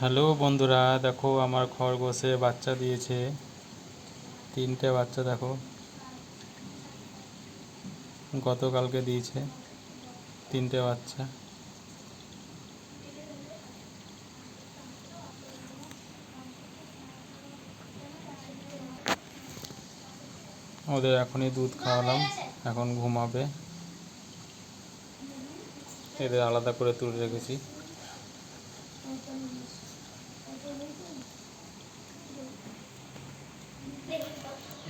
Hello বন্ধুরা, দেখো আমার খরগোশে বাচ্চা দিয়েছে। তিনটে বাচ্চা দেখো। গতকালকে দিয়েছে তিনটে বাচ্চা। ওদের এখনই দুধ খাওয়ালাম, এখন ঘুমাবে। এদের আলাদা করে তুলে রেখেছি।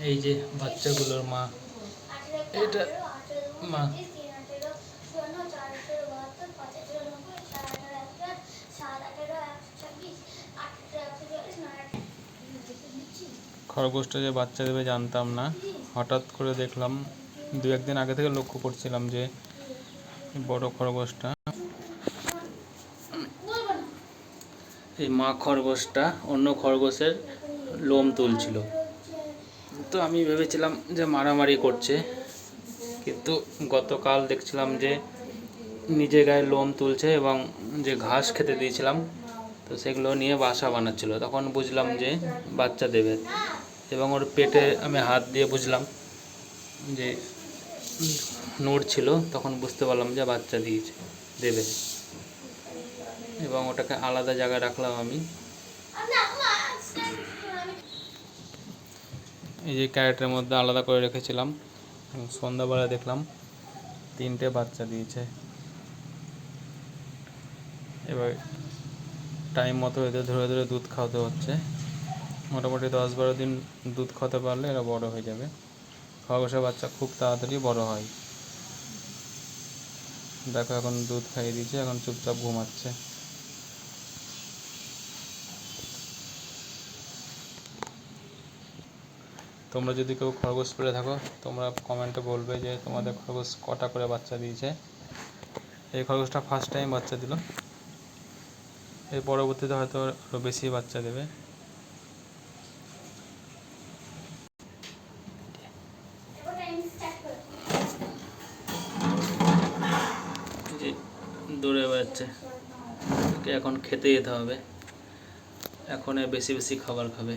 এই যে বাচ্চাগুলোর মা, এটা মা। খরগোশটা যে বাচ্চা দেবে জানতাম না। হঠাৎ করে দেখলাম দু একদিন আগে থেকে লক্ষ্য করছিলাম যে বড় খরগোশটা। এই মা খরগোশটা অন্য খরগোশের লোম তুলছিল। তো আমি ভেবেছিলাম যে মারামারি করছে, কিন্তু গতকাল দেখছিলাম যে নিজে গায়ে লোম তুলছে এবং যে ঘাস খেতে দিয়েছিলাম, তো সেগুলো নিয়ে বাসা বানাচ্ছিল। তখন বুঝলাম যে বাচ্চা দেবে। এবং ওর পেটে আমি হাত দিয়ে বুঝলাম যে নড়ছিল, তখন বুঝতে পারলাম যে বাচ্চা দিয়েছে, দেবে। এবং ওটাকে আলাদা জায়গায় রাখলাম আমি। এই যে ক্যারেটের মধ্যে আলাদা করে রেখেছিলাম সন্ধ্যাবেলা দেখলাম তিনটে বাচ্চা দিয়েছে। এবার টাইম মতো এদের ধরে ধরে দুধ খাওয়াতে হচ্ছে। মোটামুটি দশ বারো দিন দুধ খাওয়াতে পারলে এরা বড় হয়ে যাবে। খরগোশের বাচ্চা খুব তাড়াতাড়ি বড় হয়। দেখো এখন দুধ খাইয়ে দিয়েছে, এখন চুপচাপ ঘুমাচ্ছে। তোমরা যদি কেউ খরগোশ পেলে থাকো, তোমরা কমেন্টে বলবে যে তোমাদের খরগোশ কটা করে বাচ্চা দিয়েছে। এই খরগোশটা ফার্স্ট টাইম বাচ্চা দিল। এর পরবর্তীতে হয়তো আরও বেশি বাচ্চা দেবে। দৌড়ে বেড়াচ্ছে এখন খেতে যেতে হবে। এখন বেশি বেশি খাবার খাবে।